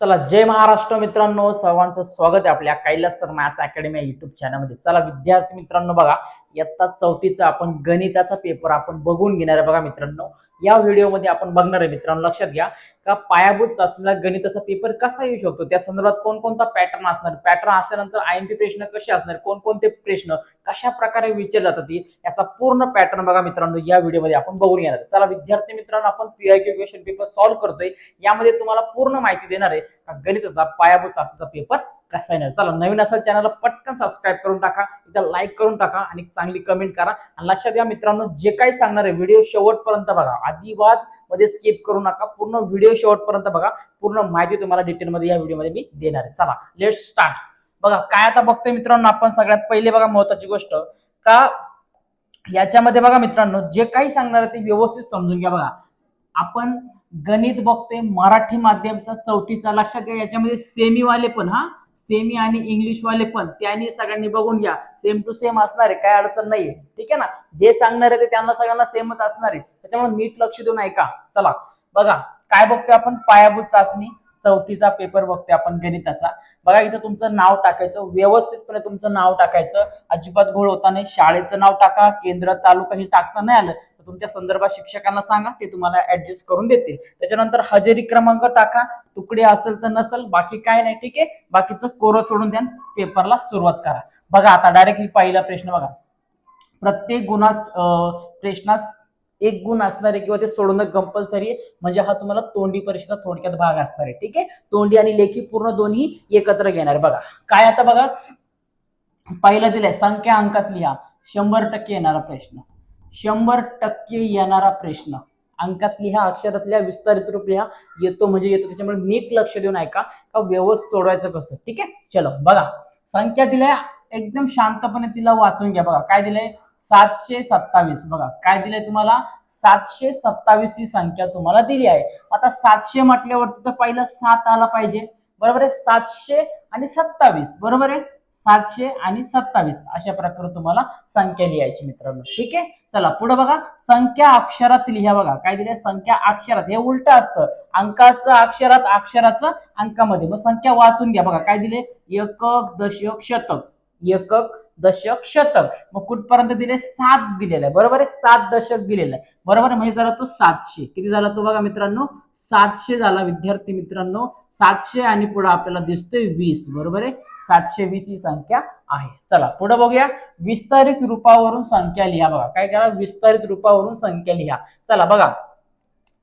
चला जय महाराष्ट्र मित्रांनो. सर्वांचं स्वागत आहे आपल्या Kailas sir maths academy YouTube YouTube चॅनलमध्ये चला विद्यार्थी मित्रांनो बघा इयत्ता चौथीचा आपण गणिताचा पेपर आपण बघून घेणार आहे बघा मित्रांनो. या व्हिडिओमध्ये आपण बघणार आहे मित्रांनो लक्षात घ्या. का पायाभूत चाचणीला गणिताचा पेपर कसा येऊ शकतो? त्या संदर्भात कोणकोणता पॅटर्न असणार? पॅटर्न असल्यानंतर आय एम पी प्रश्न कसे असणार? कोणकोणते प्रश्न? कशा प्रकारे विचारले जातात याचा पूर्ण पॅटर्न बघा मित्रांनो या व्हिडिओमध्ये आपण बघून घेणार आहे. चला विद्यार्थी मित्रांनो आपण पीआयक्यू क्वेश्चन पेपर सॉल्व्ह करतोय. यामध्ये तुम्हाला पूर्ण माहिती देणार आहे का गणिताचा पायाभूत चाचणीचा पेपर कसा येणार चला नवीन असेल चॅनलला पटकन सबस्क्राईब करून टाका इथं लाईक करून टाका आणि चांगली कमेंट करा. आणि लक्षात घ्या मित्रांनो जे काही सांगणार आहे व्हिडिओ शेवटपर्यंत बघा. अधिवादमध्ये स्किप करू नका. पूर्ण व्हिडिओ शेवटपर्यंत बघा. पूर्ण माहिती तुम्हाला डिटेलमध्ये या व्हिडिओमध्ये मी देणार आहे. चला लेट स्टार्ट बघा काय आता बघतोय मित्रांनो आपण सगळ्यात पहिले बघा महत्वाची गोष्ट. का याच्यामध्ये बघा मित्रांनो जे काही सांगणार आहे ते व्यवस्थित समजून घ्या बघा. आपण गणित बघतोय मराठी माध्यमचा चौथीचा. लक्षात घ्या याच्यामध्ये सेमी वाले पण हा? सेमी आणि इंग्लिश वाले पण त्यांनी सगळ्यांनी बघून घ्या. सेम टू सेम असणार आहे काय अडचण नाहीये. ठीक आहे ना? जे सांगणार आहे ते त्यांना सगळ्यांना सेमच असणार आहे. त्याच्यामुळे नीट लक्ष देऊन ऐका. चला. बघा काय बघतोय आपण? पायाभूत चाचणी. चौथीचा पेपर बघतोय आपण गणिताचा. बघा इथं तुमचं नाव टाकायचं व्यवस्थितपणे तुमचं नाव टाकायचं. अजिबात घोळ होता नाही. शाळेचं नाव टाका केंद्र तालुका हे टाकता नाही आलं. तर तुमच्या संदर्भात शिक्षकांना सांगा ते तुम्हाला ऍडजस्ट करून देतील. त्याच्यानंतर हजेरी क्रमांक टाका. तुकडे असेल तर नसेल बाकी काय नाही ठीक आहे? बाकीचं कोरं सोडून द्या पेपरला सुरुवात करा. बघा आता डायरेक्टली पहिला प्रश्न बघा. प्रत्येक गुणास प्रश्नास एक गुण असणार आहे किंवा ते सोडवणं कंपल्सरी आहे. म्हणजे हा तुम्हाला तोंडी परीक्षेचा थोडक्यात भाग असणार आहे. ठीक आहे? तोंडी आणि लेखी पूर्ण दोन्ही एकत्र घेणार बघा. काय आता बघा? पहिला दिलाय संख्या अंकात लिहा. शंभर टक्के येणारा प्रश्न. शंभर टक्के येणारा प्रश्न. अंकात लिहा अक्षरात लिहा विस्तारित रूप लिहा. येतो म्हणजे येतो. त्याच्यामुळे नीट लक्ष देऊन ऐका. का व्यवस्थित सोडवायचं कसं? ठीक आहे? चलो बघा. संख्या दिल्या एकदम शांतपणे तिला वाचून घ्या. बघा काय दिलंय? सातशे सत्तावीस. बघा काय दिलंय तुम्हाला? सातशे सत्तावीस ही संख्या तुम्हाला दिली आहे. आता सातशे म्हटल्यावरती तर पहिलं सात आला पाहिजे. बरोबर आहे? सातशे आणि सत्तावीस. बरोबर आहे? सातशे आणि सत्तावीस. अशा प्रकारे तुम्हाला संख्या लिहायची मित्रांनो. ठीक आहे? चला पुढे बघा. संख्या अक्षरात लिहा बघा. काय दिलंय? संख्या अक्षरात. हे उलट असतं. अंकाचं अक्षरात अक्षराचं अंकामध्ये. मग संख्या वाचून घ्या. बघा काय दिले एकक दशक शतक. एकक दशक शतक. मग कुठपर्यंत दिले? सात दिलेलं. आहे बरोबर आहे? सात दशक दिलेलं. आहे? बरोबर म्हणजे झाला तो सातशे. किती झाला तो बघा मित्रांनो? सातशे झाला. विद्यार्थी मित्रांनो सातशे आणि पुढे आपल्याला दिसतोय वीस. बरोबर आहे? सातशे वीस ही संख्या आहे. चला पुढे बघूया. विस्तारित रूपावरून संख्या लिहा बघा. काय करा? विस्तारित रूपावरून संख्या लिहा. चला बघा.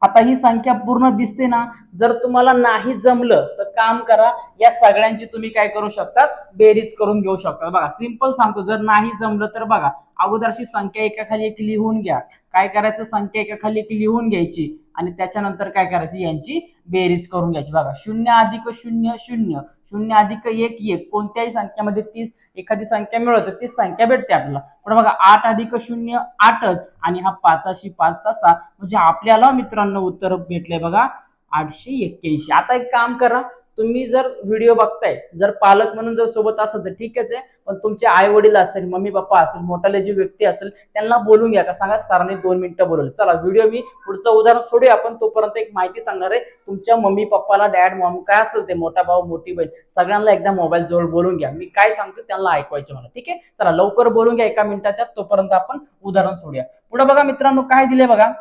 आता ही संख्या पूर्ण दिसते ना जर तुम्हाला नाही जमलं तर काम करा. या सगळ्यांची तुम्ही काय करू शकता बेरीज करून घेऊ शकता बघा सिंपल सांगतो जर नाही जमलं तर बघा अगोदरची संख्या एकाखाली एक लिहून घ्या. काय करायचं? संख्या एकाखाली एक लिहून घ्यायची. आणि त्याच्यानंतर काय करायची? यांची बेरीज करून घ्यायची. बघा शून्य अधिक शून्य शून्य शून्य अधिक एक एक कोणत्याही संख्यामध्ये तीस एखादी संख्या मिळवते तीच संख्या भेटते आपल्याला. पण बघा आठ अधिक शून्य आठच आणि हा पाचाशी पाच तसा म्हणजे आपल्याला मित्रांनो उत्तर भेटले बघा आठशे एक्क्याऐंशी. आता एक काम करा तुम्ही जर व्हिडिओ बघताय जर पालक म्हणून जर सोबत असेल तर ठीकच आहे पण तुमचे आई वडील असेल मम्मी पप्पा असेल मोठाले जी व्यक्ती असेल त्यांना बोलून घ्या. का सांगा सरांनी दोन मिनिटं बोलवलं. चला व्हिडिओ मी पुढचं उदाहरण सोडूया. आपण तोपर्यंत एक माहिती सांगणार आहे तुमच्या मम्मी पप्पाला डॅड मॉम काय असेल ते मोठा भाऊ मोठी बहीण सगळ्यांना एकदा मोबाईल जवळ बोलून घ्या. मी काय सांगतो त्यांना ऐकवायचं मला ठीक आहे? चला लवकर बोलून घ्या एका मिनिटाच्या तोपर्यंत आपण उदाहरण सोडूया. पुढे बघा मित्रांनो काय दिले बघा?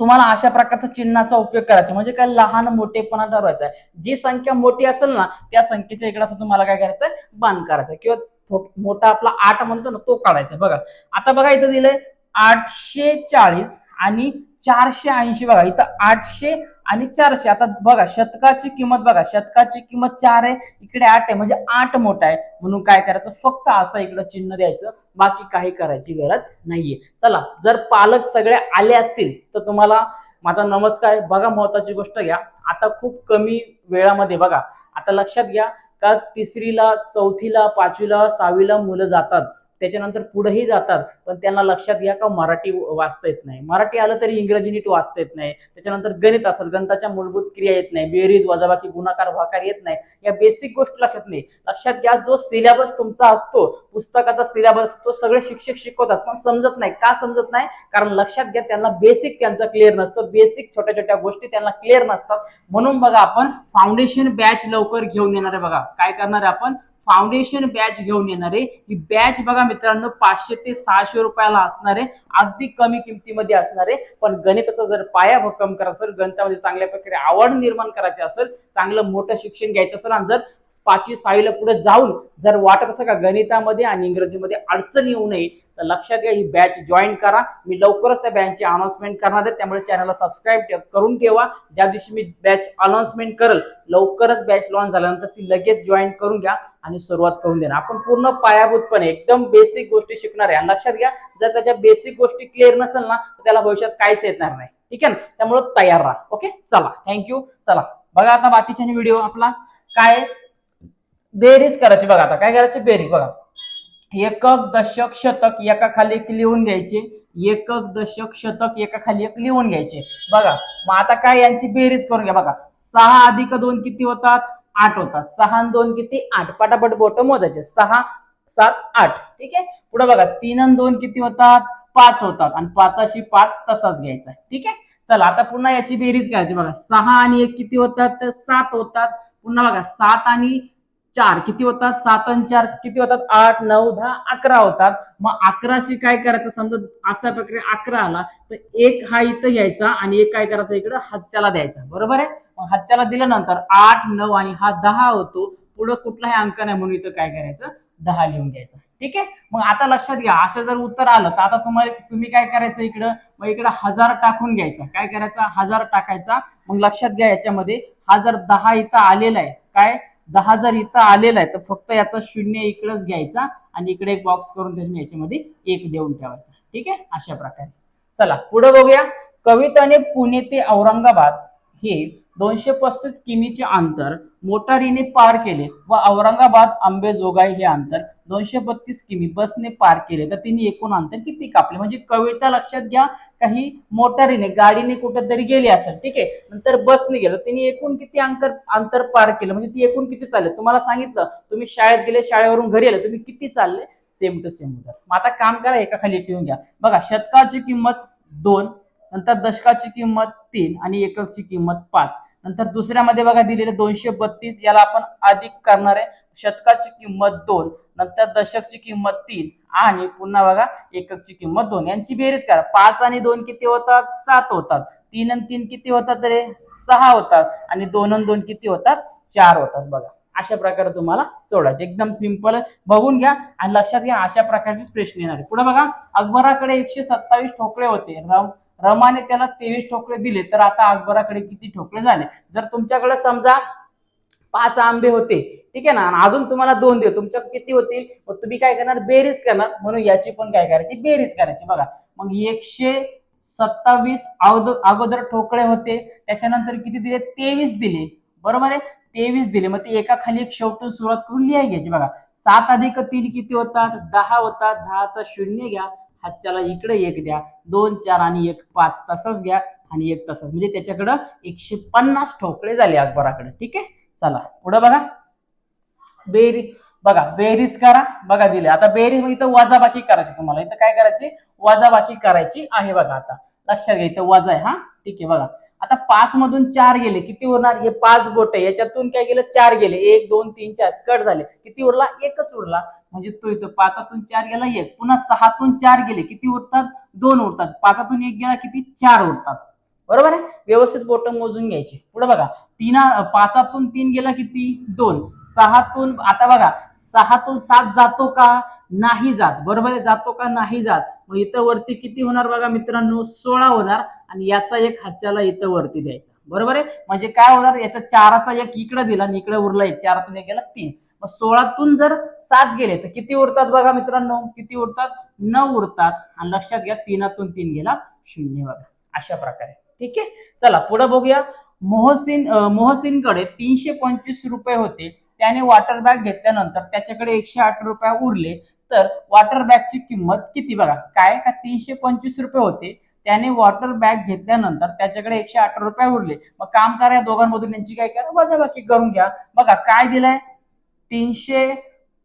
तुम्हाला अशा प्रकारचा चिन्हाचा उपयोग करायचा. म्हणजे काय लहान मोठेपणा ठरवायचा आहे. जी संख्या मोठी असेल ना त्या संख्येच्या इकडे असं तुम्हाला काय करायचंय? बांध करायचं किंवा थो- मोठा आपला आठ म्हणतो ना तो काढायचा बघा. आता बघा इथं दिलंय आठशे चाळीस आणि चारशे ऐंशी. बघा इथं आठशे आणि चारशे. आता बघा शतकाची किंमत बघा शतकाची किंमत चार आहे इकडे आठ आहे म्हणजे आठ मोठा आहे. म्हणून काय करायचं? फक्त असं इकडं चिन्ह द्यायचं बाकी काही करायची गरज नाहीये. चला जर पालक सगळे आले असतील तर तुम्हाला माझा नमस्कार बघा महत्वाची गोष्ट घ्या. आता खूप कमी वेळामध्ये बघा. आता लक्षात घ्या का तिसरीला चौथीला पाचवीला सहावीला मुलं जातात. त्याच्यानंतर पुढेही जातात पण त्यांना लक्षात घ्या का मराठी वाचता येत नाही. मराठी आलं तरी इंग्रजी नीट वाचता येत नाही. त्याच्यानंतर गणित असेल गणिताच्या मूलभूत क्रिया येत नाही. बेरीज वजाबाकी गुणाकार भाकार येत नाही. या बेसिक गोष्टी लक्षात नाही. लक्षात घ्या जो सिलेबस तुमचा असतो पुस्तकाचा सिलेबस तो सगळे शिक्षक शिकवतात पण समजत नाही. का समजत नाही? कारण लक्षात घ्या त्यांना बेसिक त्यांचं क्लिअर नसतं. बेसिक छोट्या छोट्या गोष्टी त्यांना क्लिअर नसतात. म्हणून बघा आपण फाउंडेशन बॅच लवकर घेऊन येणार आहे बघा. काय करणार आहे आपण? फाउंडेशन बॅच घेऊन येणार आहे. ही बॅच बघा मित्रांनो पाचशे ते सहाशे रुपयाला असणार आहे. अगदी कमी किमतीमध्ये असणार आहे. पण गणिताचा जर पाया भक्कम करा असेल गणितामध्ये चांगल्या प्रकारे आवड निर्माण करायची असेल चांगलं मोठं शिक्षण घ्यायचं असेल आणि जर पाचवी सहावीला पुढे जाऊन जर वाटत असं का गणितामध्ये आणि इंग्रजीमध्ये अडचण येऊ नये तर लक्षात घ्या ही बॅच जॉईन करा. मी लवकरच त्या बॅचची अनाउन्समेंट करणार आहे. त्यामुळे चॅनलला सबस्क्राईब करून ठेवा. ज्या दिवशी मी बॅच अनाउन्समेंट करेल लवकरच बॅच लॉन्च झाल्यानंतर ती लगेच जॉईन करून घ्या आणि सुरुवात करून देणार. आपण पूर्ण पायाभूतपणे एकदम बेसिक गोष्टी शिकणार आहे. आणि लक्षात घ्या जर त्याच्या बेसिक गोष्टी क्लिअर नसेल ना तर त्याला भविष्यात काहीच येणार नाही. ठीक आहे ना? त्यामुळे तयार राहा. ओके चला. थँक्यू चला. बघा आता बाकीच्या व्हिडिओ आपला. काय बेरीज करायची बघा आता. काय करायची? बेरीज बघा. एकक दशक शतक एका खाली एक लिहून घ्यायचे. एकक दशक शतक एका खाली एक लिहून घ्यायचे. बघा. मग आता काय यांची बेरीज करून घ्या बघा. सहा अधिक दोन किती होतात? आठ होतात. सहा आणि दोन किती? आठ. पटापट बोट मोजायचे. सहा सात आठ. ठीक आहे? पुढे बघा. तीन आणि दोन किती होतात? पाच होतात. आणि पाचाशी पाच तसाच घ्यायचा ठीक आहे? चला आता पुन्हा याची बेरीज करायची बघा. सहा आणि एक किती होतात? तर सात होतात. पुन्हा बघा. सात आणि चार. किती होतात? सात आणि चार किती होतात? आठ नऊ दहा अकरा होतात. मग अकराशी काय करायचं? समजा अशा प्रकारे अकरा आला तर एक हा इथं घ्यायचा आणि एक काय करायचं इकडं? हातच्याला द्यायचा. बरोबर आहे? मग हातच्याला दिल्यानंतर आठ नऊ आणि हा दहा होतो. पुढं कुठलाही अंक नाही म्हणून इथं काय करायचं? दहा लिहून घ्यायचा. ठीक आहे? मग आता लक्षात घ्या. असं जर उत्तर आलं तर आता तुम्हाला तुम्ही काय करायचं इकडं? मग इकडं हजार टाकून घ्यायचा. काय करायचा? हजार टाकायचा. मग लक्षात घ्या याच्यामध्ये. हा जर दहा इथं आलेला आहे काय? दहा जर इथं आलेला आहे तर फक्त याचा शून्य इकडेच घ्यायचा आणि इकडे एक बॉक्स करून त्याच्या याच्यामध्ये एक देऊन ठेवायचा. ठीक आहे? अशा प्रकारे. चला पुढे बघूया. कविताने पुणे ते औरंगाबाद हे दोनशे पस्तीस किमीचे अंतर मोटारीने पार केले व औरंगाबाद आंबेजोगाई हे अंतर दोनशे बत्तीस किमी बसने पार केले. तर तिने एकूण अंतर किती कापले? म्हणजे कविता लक्षात घ्या काही मोटारीने गाडीने कुठेतरी गेली असेल ठीक आहे? नंतर बसने गेलं. तिने एकूण किती अंतर अंतर पार केलं? म्हणजे ती एकूण किती चालले? तुम्हाला सांगितलं तुम्ही शाळेत गेले शाळेवरून घरी आले तुम्ही किती चालले? सेम टू सेम मग आता काम करा एका खाली ठेवून घ्या. बघा शतकाची किंमत दोन नंतर दशकाची किंमत तीन आणि एककची किंमत पाच. नंतर दुसऱ्यामध्ये बघा दिलेले दोनशे बत्तीस याला आपण अधिक करणार आहे. शतकाची किंमत दोन नंतर दशकची किंमत तीन आणि पुन्हा बघा एककची किंमत दोन. यांची बेरीज करा. पाच आणि दोन किती होतात? सात होतात. तीन आणि तीन किती होतात रे? सहा होतात. आणि दोन आणि दोन किती होतात? चार होतात बघा. अशा प्रकारे तुम्हाला सोडायचे. एकदम सिंपल बघून घ्या आणि लक्षात घ्या अशा प्रकारचे प्रश्न येणार पुढे बघा अकबराकडे एकशे सत्तावीस ठोकळे होते. रम रमाने त्याला तेवीस ठोकळे दिले. तर आता अकबराकडे किती ठोकळे झाले? जर तुमच्याकडे समजा पाच आंबे होते ठीक आहे ना? अजून तुम्हाला दोन दिवस तुमच्या किती होतील? मग तुम्ही काय करणार? बेरीज करणार. म्हणून याची पण काय करायची? बेरीज करायची. बघा. मग एकशे सत्तावीस अगोदर ठोकळे होते. त्याच्यानंतर किती दिले? तेवीस दिले. बरोबर आहे? तेवीस दिले. मग ते एका खाली एक शेवटून सुरुवात करून लिहाय घ्यायची. बघा सात अधिक तीन किती होतात? दहा होतात. दहाचा शून्य घ्या. हातच्याला इकडे एक द्या. दोन चार आणि एक पाच तसंच घ्या आणि एक तसंच. म्हणजे त्याच्याकडं एकशे पन्नास ठोकळे झाले अकबराकडे. ठीक आहे? चला. पुढे बघा. बेरी बघा बेरीज करा. बघा दिले आता बेरीज इथं वजाबाकी करायची तुम्हाला. इथं काय करायची? वजाबाकी करायची आहे बघा आता. लक्षात घ्या इथं वजा आहे हा? ठीक आहे बघा. आता पाच मधून चार गेले किती उरणार? हे पाच बोट आहे. याच्यातून काय गेलं? चार गेले. एक दोन तीन चार. कट झाले. किती उरला? एकच उरला. म्हणजे तो इथं पाचातून चार गेला एक. पुन्हा सहातून चार गेले. किती उरतात? दोन उरतात. पाचातून एक गेला किती? चार उरतात. बरोबर आहे? व्यवस्थित बोट मोजून घ्यायची. पुढे बघा. तीन पाचातून तीन गेला किती? दोन. सहातून आता बघा. सहातून सात जातो का? नाही जात. बरोबर आहे? जातो का? नाही जात. मग इथं वरती किती होणार बघा मित्रांनो? सोळा होणार. आणि याचा एक हातच्याला इथं वरती द्यायचा. बरोबर आहे? म्हणजे काय होणार? याचा चाराचा एक इकडे दिला आणि इकडे उरला. एक चारातून एक गेला तीन. मग सोळातून जर सात गेले तर किती उरतात बघा मित्रांनो? किती उरतात? नऊ उरतात. आणि लक्षात घ्या तीनातून तीन गेला शून्य बघा. अशा प्रकारे. ठीक आहे? चला पुढे बघूया. मोहसिन मोहसिनकडे तीनशे पंचवीस रुपये होते. त्याने वॉटर बॅग घेतल्यानंतर त्याच्याकडे एकशे आठ रुपये उरले. तर वॉटर बॅगची किंमत किती बघा? काय? का तीनशे पंचवीस रुपये होते? त्याने वॉटर बॅग घेतल्यानंतर त्याच्याकडे एकशे अठरा रुपये उरले. मग काम करा या दोघांमधून. यांची काय करा? वजाबाकी करून घ्या. बघा काय दिलंय? तीनशे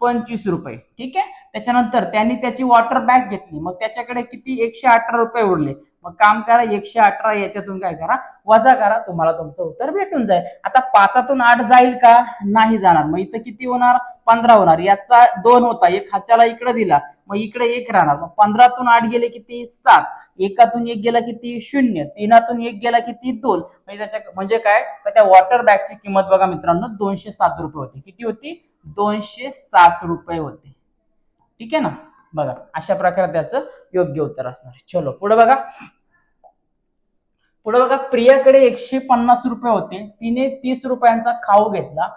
पंचवीस रुपये. ठीक आहे? त्याच्यानंतर त्यांनी त्याची वॉटर बॅग घेतली. मग त्याच्याकडे किती? एकशे अठरा रुपये उरले. मग काम करा एकशे अठरा याच्यातून काय करा? वजा करा. तुम्हाला तुमचं उत्तर भेटून जाईल. आता पाचातून आठ जाईल का? नाही जाणार. मग इथं किती होणार? पंधरा होणार. याचा दोन होता. एक हाच्याला इकडे दिला. मग इकडे एक राहणार. मग पंधरातून आठ गेले किती? सात. एकातून एक गेला किती? शून्य. तीनातून एक गेला किती? दोन. म्हणजे त्याच्या म्हणजे काय? तर त्या वॉटर बॅगची किंमत बघा मित्रांनो दोनशे सात रुपये होती. किती होती? दोनशे सात रुपये होते. ठीक आहे ना? बघा अशा प्रकारे त्याचं योग्य उत्तर असणार चलो पुढे बघा. पुढे बघा प्रियाकडे एकशे पन्नास रुपये होते. तिने तीस रुपयांचा खाऊ घेतला.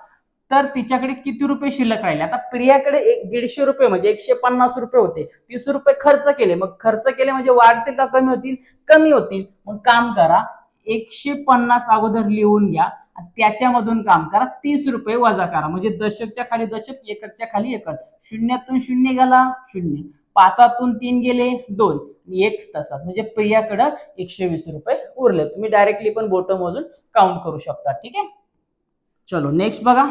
तर तिच्याकडे किती रुपये शिल्लक राहिले? आता प्रियाकडे एक दीडशे रुपये म्हणजे एकशे पन्नास रुपये होते. तीस रुपये खर्च केले. मग खर्च केले म्हणजे वाढतील का कमी होतील? कमी होतील. मग काम करा. एकशे पन्नास अगोदर लिहून घ्या. त्याच्यामधून काम करा. तीस रुपये वजा करा. म्हणजे दशकच्या खाली दशक एककच्या खाली एकक. शून्यातून शून्य गेला शून्य. पाचातून तीन गेले दोन. एक तसाच. म्हणजे प्रियाकडं एकशे वीस रुपये उरले. तुम्ही डायरेक्टली पण बोट मोजून काउंट करू शकता. ठीक आहे? चलो नेक्स्ट बघा.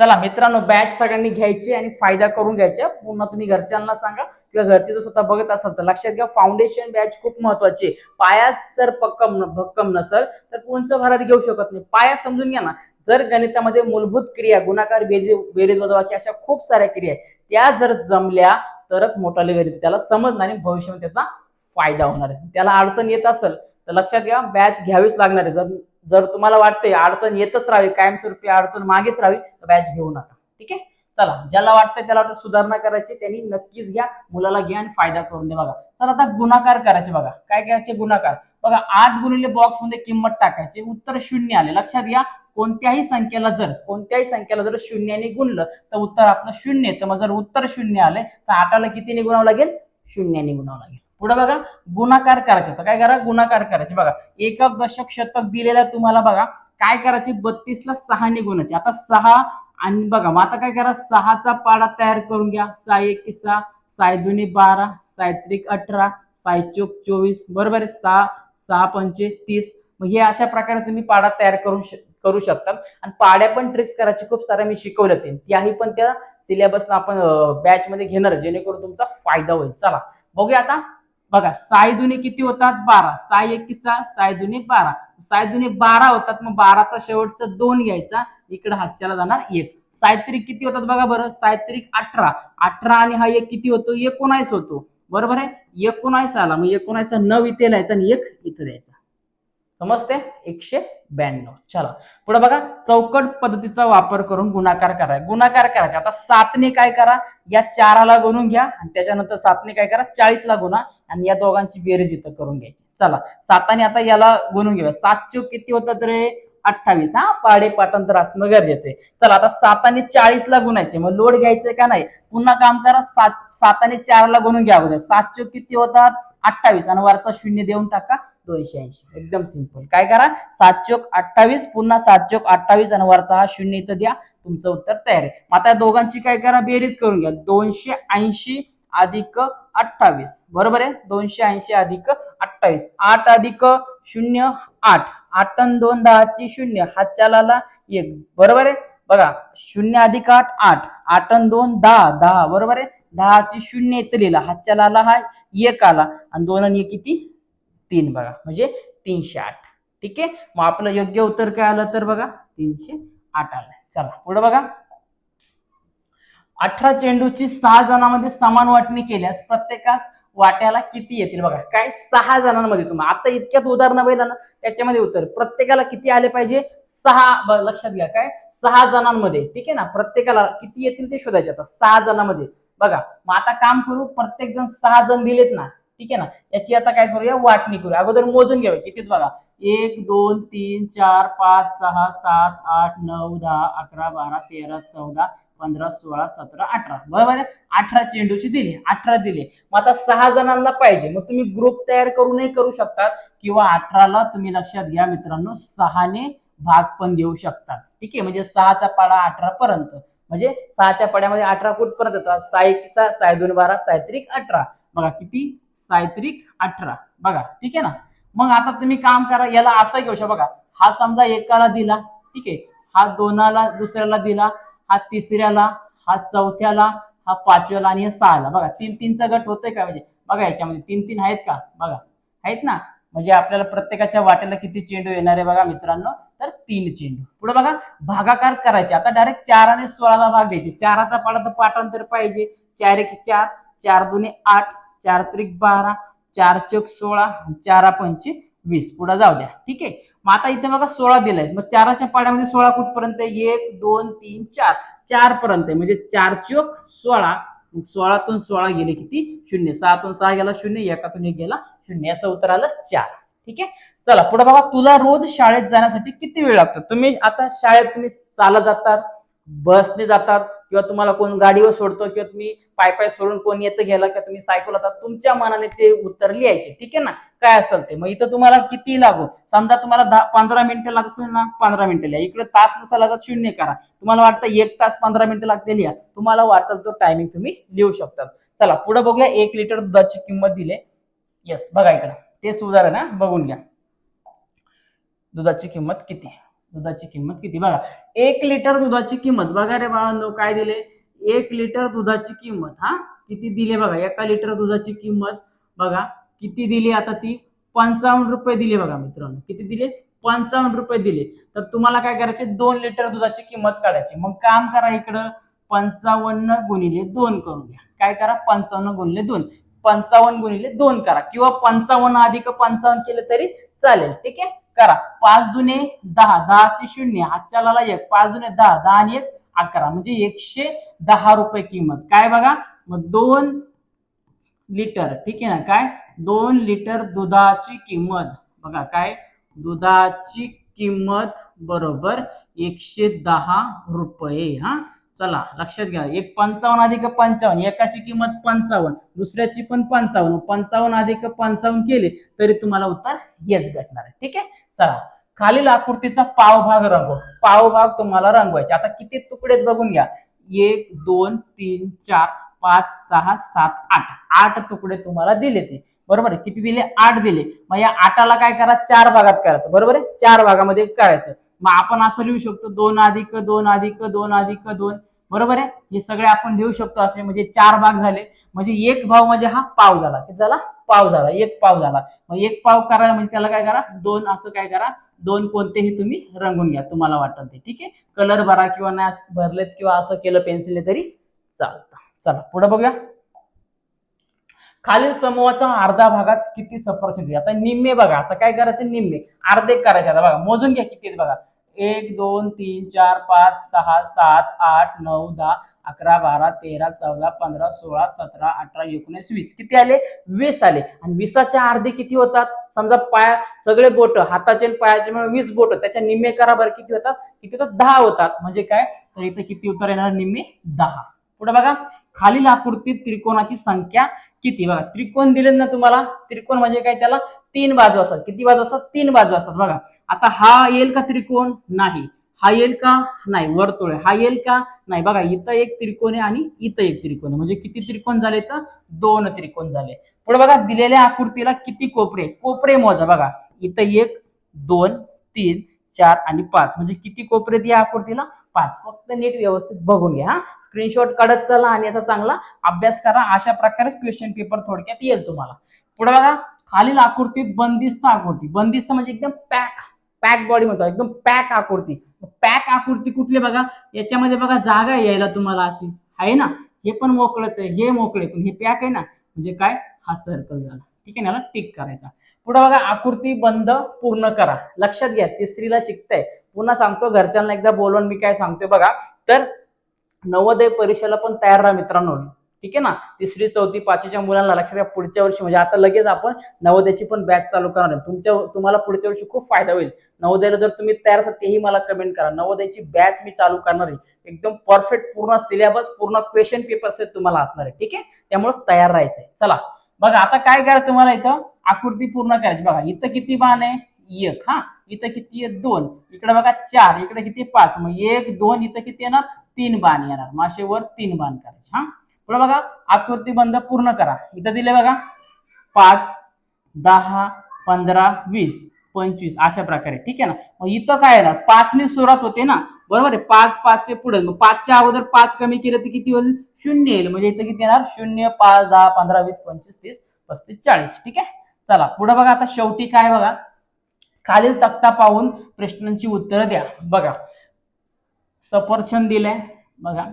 चला मित्रांनो बॅच सगळ्यांनी घ्यायची आणि फायदा करून घ्यायचा. पुन्हा तुम्ही घरच्यांना सांगा. किंवा घरचे जर स्वतः बघत असाल तर लक्षात घ्या फाउंडेशन बॅच खूप महत्वाची आहे. पाया जर पक्कम भक्कम नसेल तर पुढचं भरारी घेऊ शकत नाही. पाया समजून घ्या ना. जर गणितामध्ये मूलभूत क्रिया गुणाकार बेजे बेरीज वजाबाकी अशा खूप साऱ्या क्रिया आहेत. त्या जर जमल्या तरच मोठाले गणित त्याला समजणार आणि भविष्यामध्ये त्याचा फायदा होणार आहे. त्याला अडचण येत असेल तर लक्षात घ्या बॅच घ्यावीच लागणार आहे. जर जर तुम्हाला वाटतंय अडचण येतच राहावी कायमस्वरूपी अडचण मागेच राहावी तर बॅच घेऊ नका. ठीक आहे? चला ज्याला वाटतंय त्याला वाटतं सुधारणा करायची त्यांनी नक्कीच घ्या मुलाला घ्या आणि फायदा करून द्या बघा. चला आता गुणाकार करायचे बघा. काय करायचे गुणाकार? बघा आठ गुणिले बॉक्समध्ये किंमत टाकायची. उत्तर शून्य आले. लक्षात घ्या कोणत्याही संख्येला जर कोणत्याही संख्येला जर शून्याने गुणलं तर उत्तर आपलं शून्य तर मग जर उत्तर शून्य आले तर आठाला कितीने गुणावं लागेल? शून्याने गुणावं लागेल. पुढे बघा गुणाकार करायचे होता. काय करा? गुणाकार करायचे. बघा एकक दशक शतक दिलेला तुम्हाला बघा. काय करायचे? बत्तीसला सहा गुणायचे आता सहा आणि बघा मग आता काय करा? सहाचा पाडा तयार करून घ्या. सहा एक सहा साय दुनी बारा सायत्रिक अठरा साय चोक चोवीस. बरोबर आहे? सहा सहा पंचे तीस. मग हे अशा प्रकारे तुम्ही पाडा तयार करू करू शकता. आणि पाड्या पण ट्रिक्स करायची खूप साऱ्या मी शिकवल्या ते त्याही पण त्या सिलेबसला आपण बॅच मध्ये घेणार जेणेकरून तुमचा फायदा होईल. चला बघूया आता. बघा साय दुने किती होतात? बारा. साय एक किसा साय दुने बारा. साय दुने बारा होतात मग बाराचा शेवटचा दोन घ्यायचा. इकडे हातच्याला जाणार एक. सायत्रिक किती होतात बघा बरं? सायत्रिक अठरा. अठरा आणि हा एक किती होतो? एकोणास होतो. बरोबर आहे? एकोणास आला. मग एकोणासचा नऊ इथे लिहायचा आणि एक इथे द्यायचा समजते? एकशे ब्याण्णव. चला. पुढे बघा. चौकट पद्धतीचा वापर करून गुणाकार करा. गुणाकार करायचा. आता सातने काय करा? या चाराला गुणून घ्या आणि त्याच्यानंतर सातने काय करा? चाळीसला गुणा आणि या दोघांची बेरीज इथं करून घ्यायची. चला. साताने आता याला गुणून घेऊया. सात चौक किती होतात रे? अठ्ठावीस. हा? पाडे पाठांतर असणं गरजेचं आहे. चला आता साताने चाळीसला गुणायचे. मग लोड घ्यायचे का नाही? पुन्हा काम करा. सात साताने चारला गुणून घ्या अगोदर. सात चौक किती होतात? अठ्ठावीस. आणि वरचा शून्य देऊन टाका. दोनशे ऐंशी. एकदम सिंपल काय करा? सात चोक अठ्ठावीस पुन्हा सात चोक अठ्ठावीस आणि वरचा हा शून्य इथं द्या. तुमचं उत्तर तयार आहे. मग आता दोघांची काय करा? बेरीज करून घ्या. दोनशे ऐंशी अधिक अठ्ठावीस. बरोबर आहे? दोनशे ऐंशी अधिक अठ्ठावीस. आठ अधिक शून्य आठ. आठ अन दोन दहाची शून्य. हातच्याला एक. बरोबर आहे? बघा शून्य अधिक आठ आठ. आठ अन दोन दहा. दहा. बरोबर आहे? दहाची शून्य इथं लिहिला. हातच्याला लाला हा एक आला. आणि दोन आणि एक किती? तीन बघा म्हणजे तीनशे आठ. ठीक आहे? मग आपलं योग्य उत्तर काय आलं तर बघा तीनशे आठ आलं. चला पुढे बघा. अठरा चेंडूची सहा जणांमध्ये समान वाटणी केल्यास प्रत्येकास वाट्याला किती येतील बघा? काय? सहा जणांमध्ये तुम्हाला आता इतक्यात उदाहरणं बघितलं ना त्याच्यामध्ये उत्तर. प्रत्येकाला किती आले पाहिजे? सहा लक्षात घ्या काय? सहा जणांमध्ये. ठीक आहे ना? प्रत्येकाला किती येतील ते शोधायचे. आता सहा जणांमध्ये. बघा मग आता काम करू प्रत्येक जण सहा जण दिलेत ना ठीक आहे ना? याची आता काय करूया? वाटणी करूया. अगोदर मोजून घ्यावे कितीच बघा? एक दोन तीन चार पाच सहा सात आठ नऊ दहा अकरा बारा तेरा चौदा पंधरा सोळा सतरा अठरा. बरोबर आहे? अठरा चेंडूची दिली. अठरा दिले. मग आता सहा जणांना पाहिजे. मग तुम्ही ग्रुप तयार करूनही करू शकतात किंवा अठराला तुम्ही लक्षात घ्या मित्रांनो सहाने भाग पण देऊ शकता ठीक आहे? म्हणजे सहाचा पाडा अठरा पर्यंत. म्हणजे सहाच्या पाड्यामध्ये अठरा कुठपर्यंत येतात? सहा साय सहा दोन बारा सायत्रिक अठरा. बघा किती? सायत्रिक अठरा. बघा ठीक आहे ना? मग आता तुम्ही काम करा याला असं घेऊ शकता. बघा हा समजा एकाला दिला ठीक आहे? हा दोनाला दुसऱ्याला दिला हा तिसऱ्याला हा चौथ्याला हा पाचव्याला आणि हे सहाला. बघा तीन तीनचा गट होतोय का म्हणजे? बघा याच्यामध्ये तीन तीन आहेत का? बघा आहेत ना? म्हणजे आपल्याला प्रत्येकाच्या वाट्याला किती चेंडू येणार आहे बघा मित्रांनो? तर तीन चेंडू. पुढे बघा भागाकार करायचे. आता डायरेक्ट चार आणि सोळाला भाग द्यायचे. चाराचा पाडा तर पाठांतर पाहिजे. चार एक चार चार दुने आठ चार त्रिक बारा चार चौक सोळा चारा पंचे वीस. पुढे जाऊ द्या. ठीक आहे? मग आता इथे बघा सोळा दिलाय. मग चाराच्या पाड्यामध्ये सोळा कुठपर्यंत आहे? एक दोन तीन चार. चार पर्यंत आहे. म्हणजे चार चौक सोळा. मग सोळातून सोळा गेले किती? शून्य. सहातून सहा गेला शून्य एकातून एक गेला शून्य. याचं उत्तर आलं चार. ठीक आहे? चला पुढे बघा. तुला रोज शाळेत जाण्यासाठी किती वेळ लागतो? तुम्ही आता शाळेत तुम्ही चालत जातात बसने जातात किंवा तुम्हाला कोण गाडीवर सोडतो किंवा तुम्ही पाय पाय सोडून कोण येतं घ्यायला किंवा तुम्ही सायकल होता तुमच्या मनाने ते उत्तर लिहायचे ठीक आहे ना? काय असेल ते? मग इथं तुम्हाला किती लागू? समजा तुम्हाला दहा पंधरा मिनिटं लागत असेल ना पंधरा मिनिटं लिहा. इकडे तास नसा लागत शून्य करा. तुम्हाला वाटतं एक तास पंधरा मिनिटं लागते लिहा. तुम्हाला वाटेल तो टायमिंग तुम्ही लिहू शकतात. चला पुढे बघूया. एक लिटर दुधाची किंमत दिले. येस बघा इकडे. तेच सुधार आहे बघून घ्या. दुधाची किंमत किती? दुधाची किंमत किती? बघा एक लिटर दुधाची किंमत. बघा रे बाळांनो काय दिले? एक लिटर दुधाची किंमत हा? किती दिले बघा? एका लिटर दुधाची किंमत बघा किती दिली आता ती? पंचावन्न रुपये दिले बघा मित्रांनो. किती दिले? पंचावन्न रुपये दिले. तर तुम्हाला काय करायचे? दोन लिटर दुधाची किंमत काढायची. मग काम करा इकडं. पंचावन्न गुणिले दोन करून घ्या. काय करा? पंचावन्न गुणिले दोन. पंचावन्न गुणिले दोन करा. किंवा पंचावन्न अधिक पंचावन्न केलं तरी चालेल. ठीक आहे? करा. पाच दुने दहा दहाचे शून्य हातच्याला एक. पाच दुने दहा दहा आणि एक अकरा. म्हणजे एकशे दहा रुपये किंमत. काय बघा? मग दोन लिटर ठीक आहे ना? काय? दोन लिटर दुधाची किंमत. बघा काय? दुधाची किंमत बरोबर एकशे दहा रुपये हा? चला लक्षात घ्या. एक पंचावन्न अधिक पंचावन्न एकाची किंमत पंचावन्न दुसऱ्याची पण पंचावन्न. पंचावन्न अधिक पंचावन्न केले तरी तुम्हाला उत्तर हेच भेटणार आहे. ठीक आहे? चला खालील आकृतीचा पावभाग रंगव. पावभाग तुम्हाला रंगवायचे. आता किती तुकडे बघून घ्या. एक दोन तीन चार पाच सहा सात आठ. आठ तुकडे तुम्हाला दिले ते. बरोबर आहे? किती दिले? आठ दिले. मग या आठाला काय करा? चार भागात करायचं. बरोबर आहे? चार भागामध्ये करायचं. मग आपण असं लिहू शकतो दोन अधिक दोन अधिक दोन अधिक दोन. बरोबर आहे? हे सगळे आपण देऊ शकतो असे म्हणजे चार भाग झाले. म्हणजे एक भाव म्हणजे हा पाव झाला. किती झाला? पाव झाला. एक पाव झाला. मग एक पाव करायला म्हणजे त्याला काय करा? दोन असं काय करा? दोन कोणतेही तुम्ही रंगून घ्या तुम्हाला वाटत ते. ठीक आहे? कलर भरा किंवा नाही भरलेत किंवा असं केलं पेन्सिलने तरी चालतं. चला पुढे बघूया. खालील समूहाच्या अर्धा भागात किती सफरचंद आता निम्मे बघा. आता काय करायचे? निम्मे. अर्धे करायचे. आता बघा मोजून घ्या किती बघा. एक दोन तीन चार पाच सहा सात आठ नऊ दहा अकरा बारा तेरा चौदा पंधरा सोळा सतरा अठरा एकोणीस वीस. किती आले? वीस आले. आणि वीसाच्या अर्धे किती होतात? समजा पाया सगळे बोट हाताचे आणि पायाचे मिळून वीस बोट त्याच्या निम्मे करा बरं. किती होतात? किती होतात? दहा होतात. म्हणजे काय? तर इथे किती उत्तर येणार? निम्मे दहा. पुढे बघा. खालील आकृतीत त्रिकोणाची संख्या किती? बघा त्रिकोण दिलेत ना तुम्हाला? त्रिकोण म्हणजे काय त्याला? तीन बाजू असतात. किती बाजू असतात? तीन बाजू असतात. बघा आता हा येईल का त्रिकोण? नाही. हा येईल का? नाही. वर्तुळ आहे. हा येईल का? नाही. बघा इथं एक त्रिकोण आहे आणि इथं एक त्रिकोण आहे. म्हणजे किती त्रिकोण झाले तर? दोन त्रिकोण झाले. पुढे बघा दिलेल्या आकृतीला किती कोपरे? कोपरे मोजा. बघा इथं एक दोन तीन चार आणि पाच. म्हणजे किती कोपरे या आकृतीला? पाच. फक्त नीट व्यवस्थित बघून घ्या हा. स्क्रीनशॉट काढत चला आणि याचा चांगला अभ्यास करा. अशा प्रकारे क्वेश्चन पेपर थोडक्यात येईल तुम्हाला. पुढे बघा खालील आकृतीत बंदिस्त आकृती. बंदिस्त म्हणजे एकदम पॅक पॅक बॉडी म्हणतो. एकदम पॅक आकृती. पॅक आकृती कुठली बघा? याच्यामध्ये बघा जागा यायला तुम्हाला अशी. आहे ना? हे पण मोकळंच आहे. हे मोकळे. पण हे पॅक आहे ना? म्हणजे काय? हा सर्कल झाला. ठीक आहे ना? याला टिक करायचा. पुढे बघा आकृती बंद पूर्ण करा. लक्षात घ्या तिसरीला शिकताय. पुन्हा सांगतो घरच्यांना एकदा बोलवून मी काय सांगतोय बघा. तर नवोदय परीक्षेला पण तयार राहा मित्रांनो. ठीक आहे ना? तिसरी चौथी पाचवीच्या मुलांना लक्षात घ्या पुढच्या वर्षी म्हणजे आता लगेच आपण नवोदयाची पण बॅच चालू करणार आहे. तुमच्या तुम्हाला पुढच्या वर्षी खूप फायदा होईल. नवोदयाला जर तुम्ही तयार असाल तेही मला कमेंट करा. नवोदयाची बॅच मी चालू करणार आहे. एकदम परफेक्ट पूर्ण सिलेबस पूर्ण क्वेश्चन पेपर तुम्हाला असणार आहे. ठीक आहे? त्यामुळे तयार राहायचंय. चला. बघा आता काय करा तुम्हाला इथं? आकृती पूर्ण करायची. बघा इथं किती बाण आहे? एक हा. इथं किती आहे दोन. इकडे बघा चार. इकडे किती? पाच. मग एक दोन इथं किती येणार? तीन बाण येणार. माशेवर तीन बाण करायचे हा. पुढे बघा आकृती बंद पूर्ण करा. इथं दिले बघा पाच दहा पंधरा वीस पंचवीस अशा प्रकारे. ठीक आहे ना? मग इथं काय येणार? पाचने सुरुवात होते ना? बरोबर आहे? पाच पाचशे पुढे. मग पाचच्या अगोदर पाच कमी केलं तर किती होईल? शून्य येईल. म्हणजे इथं किती येणार? शून्य पाच दहा पंधरा वीस पंचवीस तीस पस्तीस चाळीस. ठीक आहे? चला पुढे बघा आता शेवटी काय बघा? खालील तक्ता पाहून प्रश्नांची उत्तरं द्या. बघा. सफरचंद दिलंय बघा.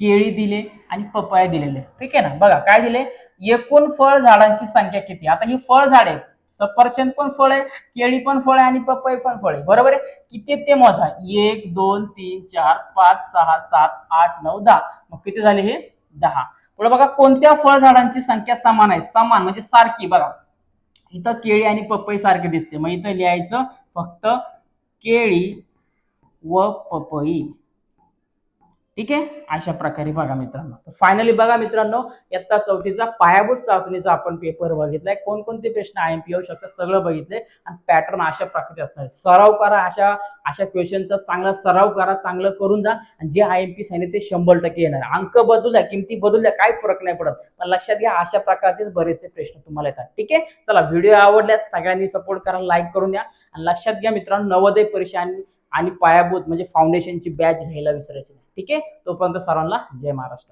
केळी दिले आणि पपया दिलेले. ठीक आहे ना? बघा काय दिले? एकूण फळ झाडांची संख्या किती? आता ही फळ झाडे आहे सफरचंद पण फळ आहे केळी पण फळ आहे आणि पपई पण फळ आहे. बरोबर आहे? किती ते मोजा? एक दोन तीन चार पाच सहा सात आठ नऊ दहा. मग किती झाले हे? दहा. पुढे बघा कोणत्या फळ झाडांची संख्या समान आहे? समान म्हणजे सारखी बघा. इथं केळी आणि पपई सारखे दिसते. मग इथं लिहायचं फक्त केळी व पपई. ठीक आहे? अशा प्रकारे बघा मित्रांनो. फायनली बघा मित्रांनो इयत्ता चौथीचा पायाभूत चाचणीचा आपण पेपर बघितलाय. कोणकोणते प्रश्न आय एम पी येऊ शकतात सगळं बघितलंय. आणि पॅटर्न अशा प्रकारचे असणार सराव करा अशा अशा क्वेश्चनचा चांगला सराव करा चांगलं करून जा. आणि जे आय एम पी सांगितले ते शंभर टक्के येणार. अंक अंक बदलल्या किमती बदलल्या काही फरक नाही पडत. पण लक्षात घ्या अशा प्रकारचेच बरेचसे प्रश्न तुम्हाला येतात. ठीक आहे? चला व्हिडिओ आवडल्यास सगळ्यांनी सपोर्ट करा लाईक करून द्या. आणि लक्षात घ्या मित्रांनो नवोदय परीक्षा आणि आणि पायाभूत म्हणजे फाउंडेशनची बॅच घ्यायला विसरायची नाही. ठीक आहे? तोपर्यंत सर्वांना जय महाराष्ट्र.